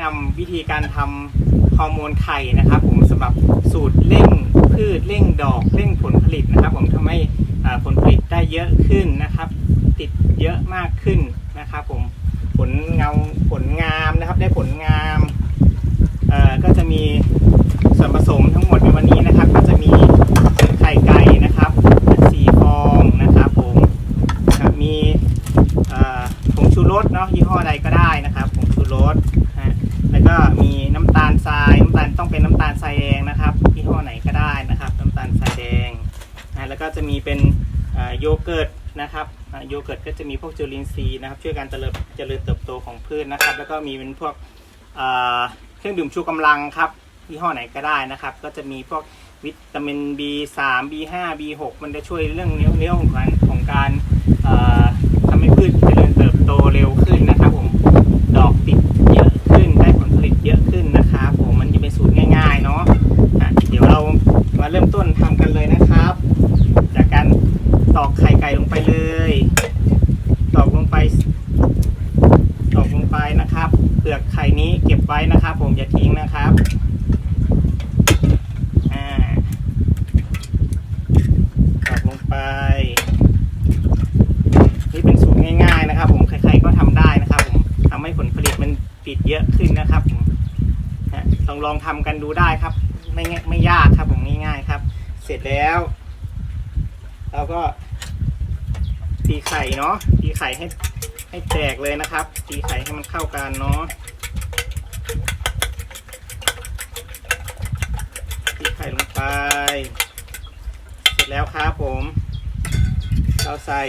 นำวิธีการทำฮอร์โมนไข่นะครับ ผมสำหรับสูตรเร่งพืชเร่งดอกเร่งผลผลิตนะครับ ผมทำให้อ่าผลผลิตได้เยอะขึ้นนะครับ ติดเยอะมากขึ้นนะครับ ผมผลเงาผลงามนะครับ ได้ผลงามอ่อก็จะมีส่วนผสมทั้งหมดในวันนี้นะครับ ก็จะมีไข่ไก่นะครับสี่ฟองนะครับผมนะครับมี เอ่อผงชูรสเนาะยี่ห้อใดก็ได้นะครับผงชูรสฮะแล้วก็มีน้ำตาลทรายน้ำ ต้องเป็นน้ำตาลทรายแดงนะครับยี่ห้อไหนก็ได้นะครับ น้ำตาลทรายแดงนะแล้วก็จะมีเป็นโยเกิร์ตนะครับโยเกิร์ตก็จะมีพวกจุลินทรีย์นะครับช่วยการเจริญเจริญเติบโตของพืชนะครับ แล้วก็มีเป็นพวกเครื่องดื่มชูกำลังครับยี่ห้อไหนก็ได้นะครับ ก็จะมีพวกวิตามิน B3 B5 B6 มันจะช่วยเรื่องเนื้อเนื้อของการของการทำให้พืชเจริญเติบโตเร็วขึ้นนะครับผมดอกติดเยอะขึ้นได้ผลผลิตเยอะขึ้นนะครับผมมันจะเป็นสูตรง่ายๆเนาะอะเดี๋ยวเรามาเริ่มต้นทำกันเลยนะครับ จากการตอกไข่ไก่ลงไปเลยตอกลงไปตอกลงไปนะครับเปลือกไข่นี้เก็บ ไว้นะครับ ผมอย่าทิ้งนะครับอ่าตอกลงไป นี่เป็นสูตรง่ายๆนะครับ ผมใครๆก็ทำได้นะครับ ผมทำให้ผลผลิตมันติดเยอะขึ้นนะครับผมนะลองลองทำกันดูได้ครับ ไม่ง่ไม่ยากครับผมง่ายๆครับ เสร็จแล้วเราก็ตีไข่เนาะตีไข่ให้ให้แตกเลยนะครับ ตีไข่ให้มันเข้ากันเนาะตี ไป เสร็จแล้วครับผม เราใส่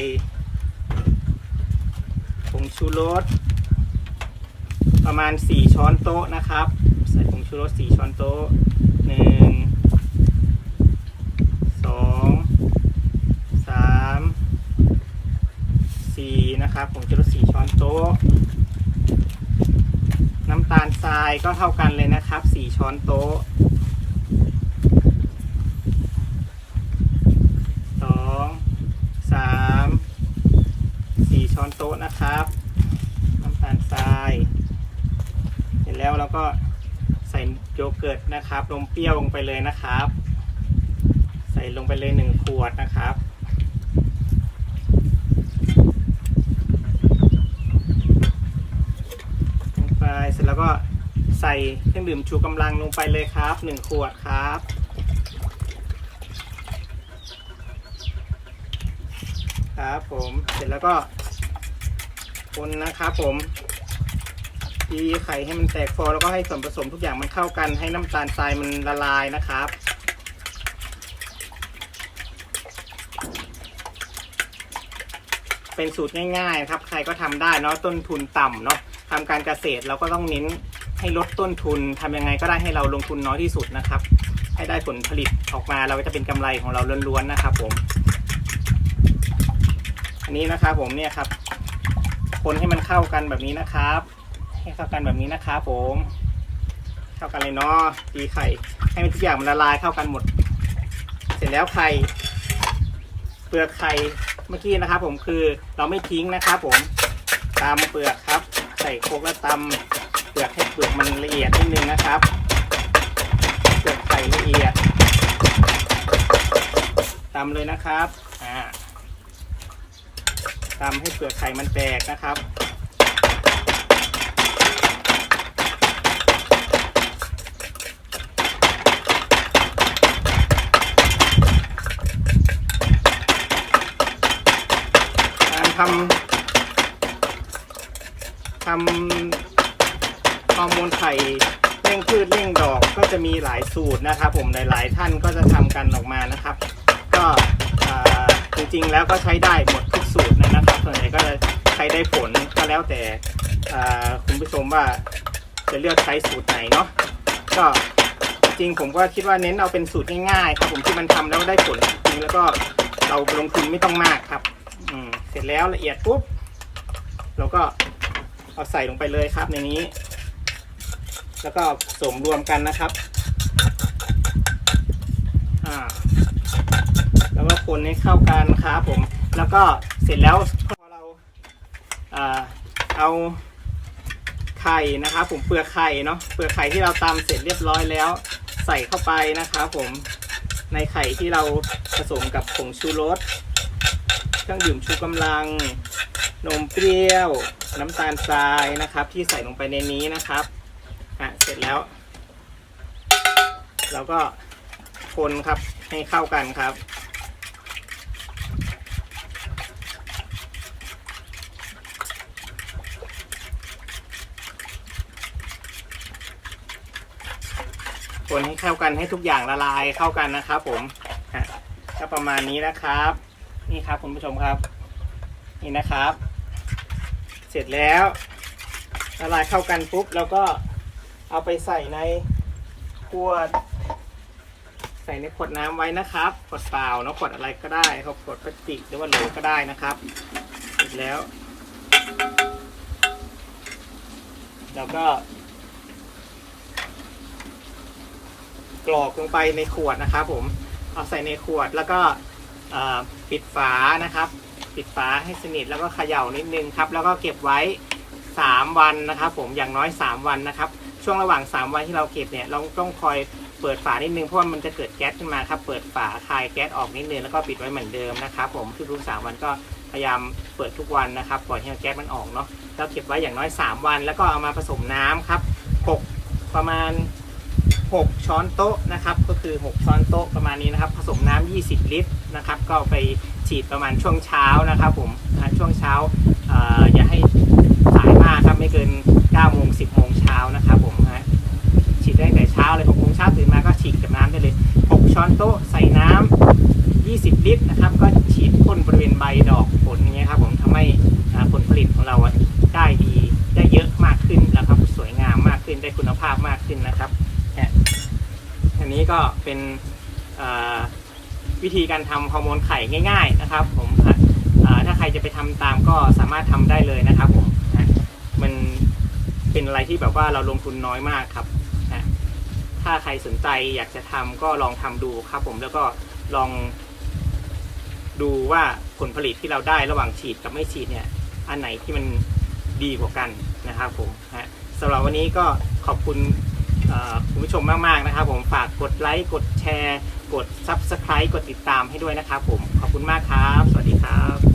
ผงชูรสประมาณ 4 ช้อนโต๊ะนะครับ ใส่ผงชูรส 4 ช้อนโต๊ะหนึ่งสองสามสี่นะครับผงชูรส 4 ช้อนโต๊ะ น้ำตาลทรายก็เท่ากันเลยนะครับ 4 ช้อนโต๊ะสองสาม สี่ ช้อนโต๊ะนะครับน้ำตาลทราย เสร็จแล้วเราก็ใส่โยเกิร์ตนะครับนมเปรี้ยวลงไปเลยนะครับ ใส่ลงไปเลยหนึ่งขวดนะครับ ลงไปเสร็จแล้วก็ใส่เครื่องดื่มชูกำลังลงไปเลยครับหนึ่งขวดครับครับผมเสร็จแล้วก็ คนนะครับผมตีไข่ให้มันแตกฟองแล้วก็ให้ส่วนผสมทุกอย่างมันเข้ากัน ให้น้ำตาลทรายมันละลายนะครับเป็นสูตรง่ายๆครับ ใครก็ทำได้เนาะต้นทุนต่ำเนาะทำการเกษตรเราก็ต้องเน้นให้ลดต้นทุนทำยังไงก็ได้ให้เราลงทุนน้อยที่สุดนะครับ ให้ได้ผลผลิตออกมาเราก็จะเป็นกำไรของเราล้วนๆนะครับ ผม อันนี้นะครับผมเนี่ยครับ คนให้มันเข้ากันแบบนี้นะครับ ให้เข้ากันแบบนี้นะครับผม เข้ากันเลยเนาะตีไข่ ให้มันทุกอย่างมันละลายเข้ากันหมด เสร็จแล้วไข่เปลือกไข่เมื่อกี้นะครับผมคือเราไม่ทิ้งนะครับผมตำเปลือกครับ ใส่โครกแล้วตำเปลือกให้เปลือกมันละเอียดนิดนึงนะครับเปลือกไข่ละเอียดตำเลยนะครับอ่า ทำให้เปลือกไข่มันแตกนะครับ การทำทำฮอร์โมนไข่เร่งพืชเร่งดอกก็จะมีหลายสูตรนะครับผมหลายๆท่านก็จะทำกันออกมานะครับ ก็จริงๆแล้วก็ใช้ได้หมดทุ สูตรนะครับส่วนใหญ่ก็จะใช้ได้ผลก็แล้วแต่คุณผู้ชมว่าจะเลือกใช้สูตรไหนเนาะก็จริงผมก็คิดว่าเน้นเอาเป็นสูตรง่ายๆครับผมที่มันทำแล้วได้ผลจริงแล้วก็เราลงทุนไม่ต้องมากครับ อืมเสร็จแล้วละเอียดปุ๊บเราก็เอาใส่ลงไปเลยครับในนี้ แล้วก็ผสมรวมกันนะครับแล้วก็คนให้เข้ากันครับผม แล้วก็ ร็จแล้วพอเราอ่าเอาไข่นะครับ ผมเปลือกไข่เนาะเปลือกไข่ที่เราตำเสร็จเรียบร้อยแล้ว ใส่เข้าไปนะครับผมในไข่ที่เราผสมกับผงชูรสเครื่องดื่มชูกำลัง นมเปรี้ยว น้ำตาลทรายนะครับ ที่ใส่ลงไปในนี้นะครับอะเสร็จแล้ว เราก็คนครับให้เข้ากันครับ คนให้เข้ากันให้ทุกอย่างละลายเข้ากันนะครับ ผมฮะก็ประมาณนี้นะครับ นี่ครับคุณผู้ชมครับ นี่นะครับ เสร็จแล้วละลายเข้ากันปุ๊บเราก็เอาไปใส่ในขวด ใส่ในขวดน้ำไว้นะครับขวดเปล่าเนาะขวดอะไรก็ได้ครับขวดพลาสติกหรือว่าโหลก็ได้นะครับ เสร็จแล้วเราก็ กรอกลงไปในขวดนะครับผมเอาใส่ในขวดแล้วก็ปิดฝานะครับ ปิดฝาให้สนิทแล้วก็เขย่านิดนึงครับ แล้วก็เก็บไว้ 3 วันนะครับ ผมอย่างน้อย 3 วันนะครับ ช่วงระหว่าง 3 วันที่เราเก็บเนี่ยเราต้องคอยเปิดฝานิดนึงเพราะว่ามันจะเกิดแก๊สขึ้นมาครับ เปิดฝาคายแก๊สออกนิดนึงแล้วก็ปิดไว้เหมือนเดิมนะครับ ผมทุกๆ3วันก็พยายามเปิดทุกวันนะครับปล่อยให้แก๊สมันออกเนาะแล้วเก็บไว้อย่างน้อย 3 วัน แล้วก็เอามาผสมน้ำครับหกประมาณ 6 ช้อนโต๊ะนะครับ ก็คือ 6 ช้อนโต๊ะประมาณนี้นะครับ ผสมน้ำ20 ลิตรนะครับ ก็ไปฉีดประมาณช่วงเช้านะครับผมช่วงเช้าอย่าให้ ก็เป็นวิธีการทำฮอร์โมนไข่ง่าย ๆนะครับ ผมถ้าใครจะไปทำตามก็สามารถทำได้เลยนะครับผมนะมันเป็นอะไรที่แบบว่าเราลงทุนน้อยมากครับนะถ้าใครสนใจอยากจะทำก็ลองทำดูครับ ผมแล้วก็ลองดูว่าผลผลิตที่เราได้ระหว่างฉีดกับไม่ฉีดเนี่ย อันไหนที่มันดีกว่ากันนะครับผมนะสำหรับวันนี้ก็ขอบคุณ คุณผู้ชมมากๆนะครับ ผมฝากกดไลค์กดแชร์ กด Subscribe กดติดตามให้ด้วยนะครับผมขอบคุณมากครับ สวัสดีครับ